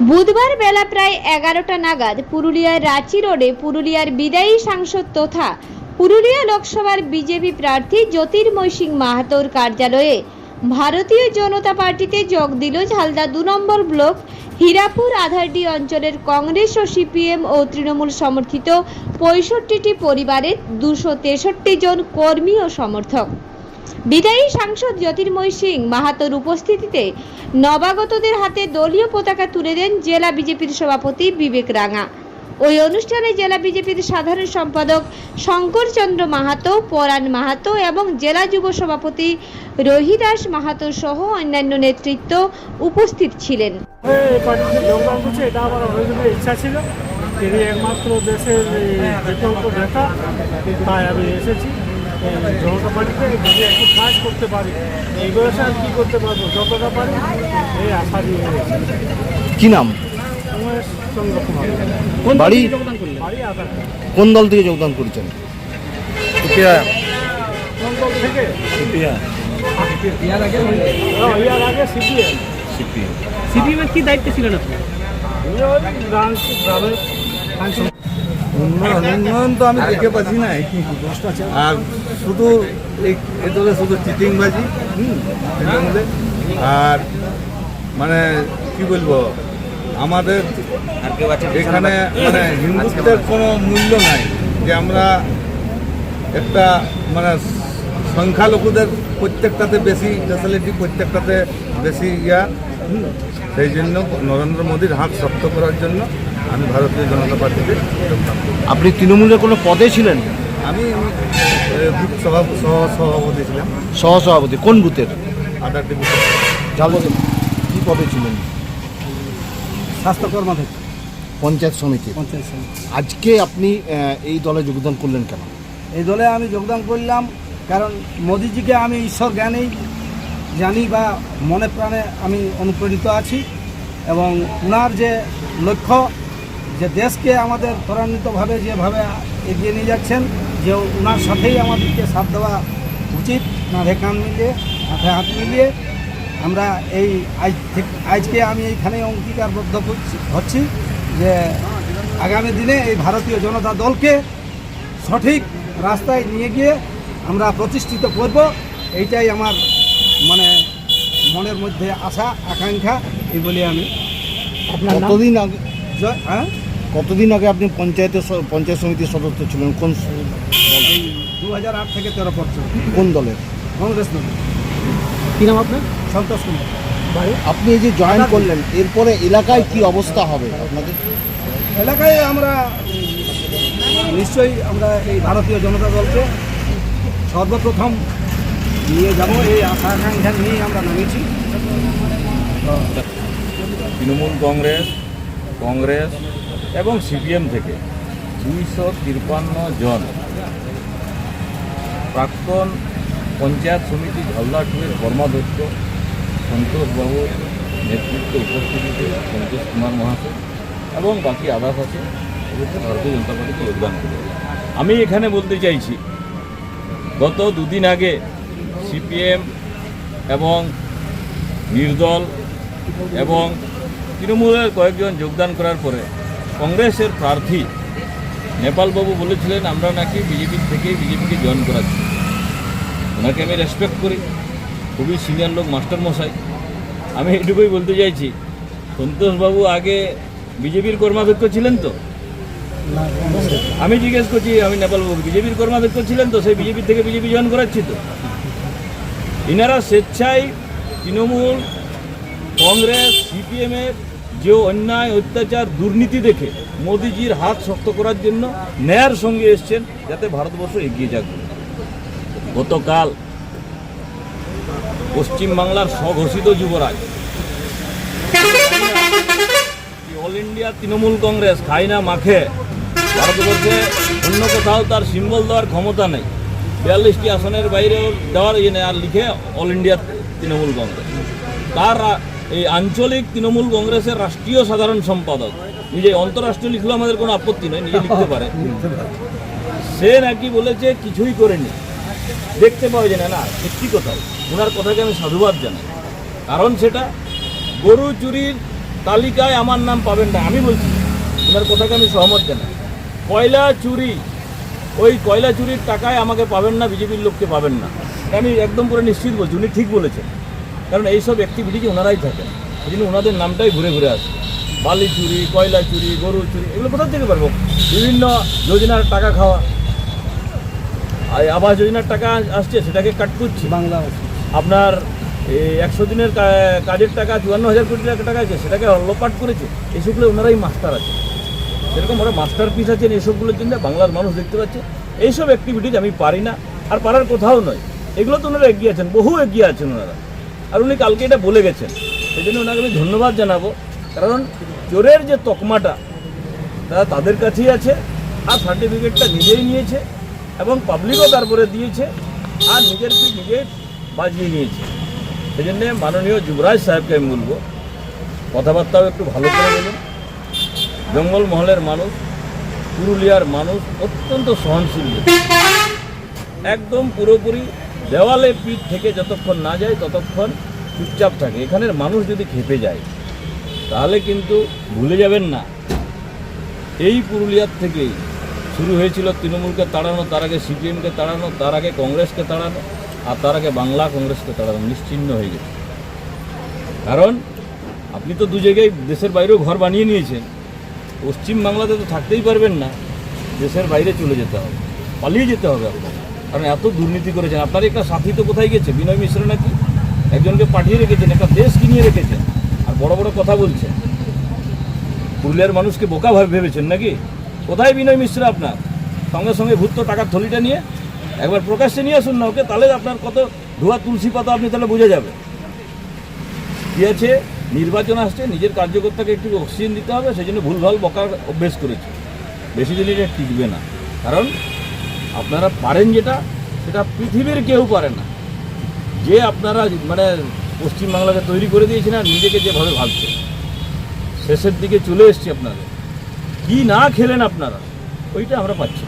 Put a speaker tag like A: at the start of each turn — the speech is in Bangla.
A: বুধবার বেলা প্রায় এগারোটা নাগাদ পুরুলিয়ার রাঁচি রোডে পুরুলিয়ার বিদায়ী সাংসদ তথা পুরুলিয়া লোকসভার বিজেপি প্রার্থী জ্যোতির্ময় সিং মাহাতোর কার্যালয়ে ভারতীয় জনতা পার্টিতে যোগ দিল ঝালদা দু নম্বর ব্লক হীরাপুর আধারডি অঞ্চলের কংগ্রেস ও সিপিএম ও তৃণমূল সমর্থিত পঁয়ষট্টিটি পরিবারের দুশো তেষট্টি জন কর্মী ও সমর্থক। বিদায়ী সাংসদ জ্যোতির্ময় সিং মাহাতোর উপস্থিতিতে নবাগতদের হাতে দলীয় পতাকা তুলে দেন জেলা বিজেপির সভাপতি বিবেক রাঙা। ওই অনুষ্ঠানে জেলা বিজেপির সাধারণ সম্পাদক শঙ্করচন্দ্র মাহাতো, পরাণ মাহাতো এবং জেলা যুব সভাপতি রহিদাস মাহাতো সহ অন্যান্য নেতৃত্ব উপস্থিত ছিলেন।
B: তিনি একমাত্র দেশের বিকল্প নেতা, তাই আমি এসেছি। জনতা পার্টিতে যদি একটু কাজ করতে পারি। এই বয়সে আর কী করতে পারব? যতটা পারি এই আশা এসেছি
C: কি নাম? বাড়ি। কোন দল থেকে যোগদান করেছেন?
B: কোন দল থেকে? আগে সিপিএম।
D: সিপিএম। এর কি দায়িত্ব ছিলেন আপনি?
E: উন্নয়ন তো আমি দেখতে পাচ্ছি না আর শুধু এই এতটা শুধু চিটিংবাজি হুম আর মানে কি বলব আমাদের এখানে মানে হিন্দুত্বের কোনো মূল্য নাই যে আমরা একটা মানে সংখ্যালঘুদের প্রত্যেকটাতে বেশি ফ্যাসিলিটি প্রত্যেকটাতে বেশি ইয়া সেই জন্য নরেন্দ্র মোদীর হাত শক্ত করার জন্য আমি ভারতীয় জনতা পার্টিতে
C: আপনি তৃণমূলের কোনো পদে ছিলেন?
E: আমি এ, বুথ সভা সহ সভাপতি ছিলাম।
C: সহসভাপতি কোন বুথের? জানব কি পদে ছিলেন?
D: স্বাস্থ্যকর্মা থেকে
C: পঞ্চায়েত সমিতি
D: পঞ্চায়েত সমিতি।
C: আজকে আপনি এই দলে যোগদান করলেন কেন?
D: এই দলে আমি যোগদান করলাম কারণ মোদিজিকে আমি ঈশ্বর জ্ঞানেই জানি বা মনে প্রাণে আমি অনুপ্রাণিত আছি এবং ওনার যে লক্ষ্য যে দেশকে আমাদের ত্বরান্বিতভাবে যেভাবে এগিয়ে নিয়ে যাচ্ছেন যে ওনার সাথেই আমাদেরকে সাথ দেওয়া উচিত। কাঁধে কান মিলিয়ে হাতে হাত মিলিয়ে আমরা এই আজ থেকে আজকে আমি এইখানেই অঙ্গীকারবদ্ধ করছি হচ্ছি যে আগামী দিনে এই ভারতীয় জনতা দলকে সঠিক রাস্তায় নিয়ে গিয়ে আমরা প্রতিষ্ঠিত করব। এইটাই আমার মানে মনের মধ্যে আশা আকাঙ্ক্ষা এই বলে আমি আপনার
C: কতদিন আগে
D: হ্যাঁ?
C: কতদিন আগে আপনি পঞ্চায়েতের স- পঞ্চায়েত সমিতির সদস্য ছিলেন? কোন
D: দু হাজার আট থেকে তেরো পর্যন্ত।
C: কোন দলের?
D: কংগ্রেস দল
B: কী নাম আপনার?
D: সন্তোষ কুমার।
C: আপনি এই যে জয়েন করলেন এরপরে এলাকায় কি অবস্থা হবে আপনাদের?
D: এলাকায় আমরা নিশ্চয়ই আমরা এই ভারতীয় জনতা দলকে সর্বপ্রথম নিয়ে যাব। এই আশা আকাঙ্ক্ষা নিয়েই আমরা নেমেছি।
F: তৃণমূল কংগ্রেস কংগ্রেস এবং সিপিএম থেকে দুইশো তিরপান্ন জন প্রাক্তন পঞ্চায়েত সমিতি ঝালদা টুয়ের কর্মাধ্যক্ষ সন্তোষবাবুর নেতৃত্বে উপস্থিতিতে সন্তোষ কুমার মহাশয় এবং বাকি আদাস আছে ভারতীয় জনতা পার্টিতে যোগদান করে আমি এখানে বলতে চাইছি, গত দুদিন আগে সিপিএম এবং নির্দল এবং তৃণমূলের কয়েকজন যোগদান করার পরে কংগ্রেসের প্রার্থী নেপালবাবু বলেছিলেন, আমরা নাকি বিজেপির থেকে বিজেপিকে জয়েন করাচ্ছি। ওনাকে আমি রেসপেক্ট করি। খুবই সিনিয়র লোক মাস্টার মশাই আমি এটুকুই বলতে চাইছি, সন্তোষবাবু আগে বিজেপির কর্মাধ্যক্ষ ছিলেন তো? আমি জিজ্ঞেস করছি, আমি নেপালবাবু বিজেপির কর্মাধ্যক্ষ ছিলেন তো? সেই বিজেপির থেকে বিজেপি জয়েন করাচ্ছি তো? ইনারা স্বেচ্ছায় তৃণমূল, কংগ্রেস, সিপিএমের যে অন্যায়, অত্যাচার, দুর্নীতি দেখে মোদিজির হাত শক্ত করার জন্য ন্যায়ের সঙ্গে এসছেন যাতে ভারতবর্ষ এগিয়ে যাক। গতকাল পশ্চিমবাংলার স্বঘোষিত যুবরাজ অল ইন্ডিয়া তৃণমূল কংগ্রেস, খাই না মাখে, ভারতবর্ষে অন্য কোথাও তার সিম্বল দেওয়ার ক্ষমতা নেই। বিয়াল্লিশটি আসনের বাইরেও দেওয়ার ইয়ে নেই, আর লিখে অল ইন্ডিয়া তৃণমূল কংগ্রেস। তার এই আঞ্চলিক তৃণমূল কংগ্রেসের রাষ্ট্রীয় সাধারণ সম্পাদক। নিজে অন্তরাষ্ট্রীয় লিখলেও আমাদের কোনো আপত্তি নয়, নিজে লিখতে পারে। সে নাকি বলেছে কিছুই করেনি। দেখতে পাওয়া যায় না না, সত্যি কোথাও ওনার কথাকে আমি সাধুবাদ জানাই। কারণ সেটা গরু চুরির তালিকায় আমার নাম পাবেন না, আমি বলছি। ওনার কথাকে আমি সহমত জানাই। কয়লা চুরি, ওই কয়লা চুরির টাকায় আমাকে পাবেন না, বিজেপির লোককে পাবেন না। আমি একদম পুরো নিশ্চিত বলছি, উনি ঠিক বলেছেন। কারণ এইসব অ্যাক্টিভিটি ওনারাই থাকেন। এই জন্য ওনাদের নামটাই ঘুরে ঘুরে আসে। বালি চুরি কয়লা চুরি গরু চুরি এগুলো কোথা থেকে পারব বিভিন্ন যোজনার টাকা খাওয়া। আর আবাস যোজনার টাকা আসছে সেটাকে কাট করছি।
D: বাংলা
F: আপনার একশো দিনের কাজের টাকা চুয়ান্ন হাজার কোটি টাকা টাকা আছে সেটাকে লোপাট করেছে। এসবগুলো ওনারাই মাস্টার আছে সেরকম ওরা মাস্টার পিস আছেন এসবগুলোর জন্য বাংলার মানুষ দেখতে পাচ্ছে। এইসব অ্যাক্টিভিটিজ আমি পারি না। আর পারার কোথাও নয়। এগুলো তো ওনারা এগিয়ে আছেন বহু এগিয়ে আছেন ওনারা। আর উনি কালকে এটা বলে গেছেন। সেই জন্য ওনাকে আমি ধন্যবাদ জানাব। কারণ চোরের যে তকমাটা, তারা তাদের কাছেই আছে, আর সার্টিফিকেটটা নিজেই নিয়েছে, এবং পাবলিকও তারপরে দিয়েছে, আর নিজের পিঠ নিজে বাজিয়ে নিয়েছে। সেই জন্যে মাননীয় যুবরাজ সাহেবকে আমি বলব, কথাবার্তাও একটু ভালো করে বলুন। জঙ্গলমহলের মানুষ, পুরুলিয়ার মানুষ অত্যন্ত সহনশীল একদম পুরোপুরি দেওয়ালে পিঠ থেকে যতক্ষণ না যায়, ততক্ষণ চুপচাপ থাকে। এখানের মানুষ যদি খেপে যায়, তাহলে কিন্তু ভুলে যাবেন না। এই পুরুলিয়ার থেকেই শুরু হয়েছিল তৃণমূলকে তাড়ানো, তার আগে সিপিএমকে তাড়ানো, তার আগে কংগ্রেসকে তাড়ানো, আর তার আগে বাংলা কংগ্রেসকে তাড়ানো। নিশ্চিহ্ন হয়ে গেছে। কারণ আপনি তো দু জায়গায় দেশের বাইরেও ঘর বানিয়ে নিয়েছেন। পশ্চিম বাংলাতে তো থাকতেই পারবেন না। দেশের বাইরে চলে যেতে হবে, পালিয়ে যেতে হবে আপনার কারণ এত দুর্নীতি করেছেন। আপনার একটা সাথী তো কোথায় গেছে? বিনয় মিশ্র নাকি? একজনকে পাঠিয়ে রেখেছেন, একটা দেশ কিনিয়ে রেখেছেন। আর বড় বড় কথা বলছেন। পুরুলিয়ার মানুষকে বোকা ভাবে ভেবেছেন নাকি? কোথায় বিনয় মিশ্র আপনার? সঙ্গে সঙ্গে ভূত টাকার থলিটা নিয়ে। একবার প্রকাশ্যে নিয়ে আসুন না ওকে, তাহলে আপনার কত ধোয়া তুলসী পাতা আপনি তাহলে বুঝে যাবে কি আছে? নির্বাচন আসছে, নিজের কার্যকর্তাকে একটু অক্সিজেন দিতে হবে সেই জন্য ভুলভাল বকার অভ্যেস করেছে। বেশি দিন এটা টিকবে না। কারণ আপনারা পারেন যেটা, সেটা পৃথিবীর কেউ পারে না। যে আপনারা মানে পশ্চিমবাংলাকে তৈরি করে দিয়েছেন আর নিজেকে যেভাবে ভাবছেন শেষের দিকে চলে এসছি আপনাদের। কি না খেলেন আপনারা, ওইটা আমরা পাচ্ছি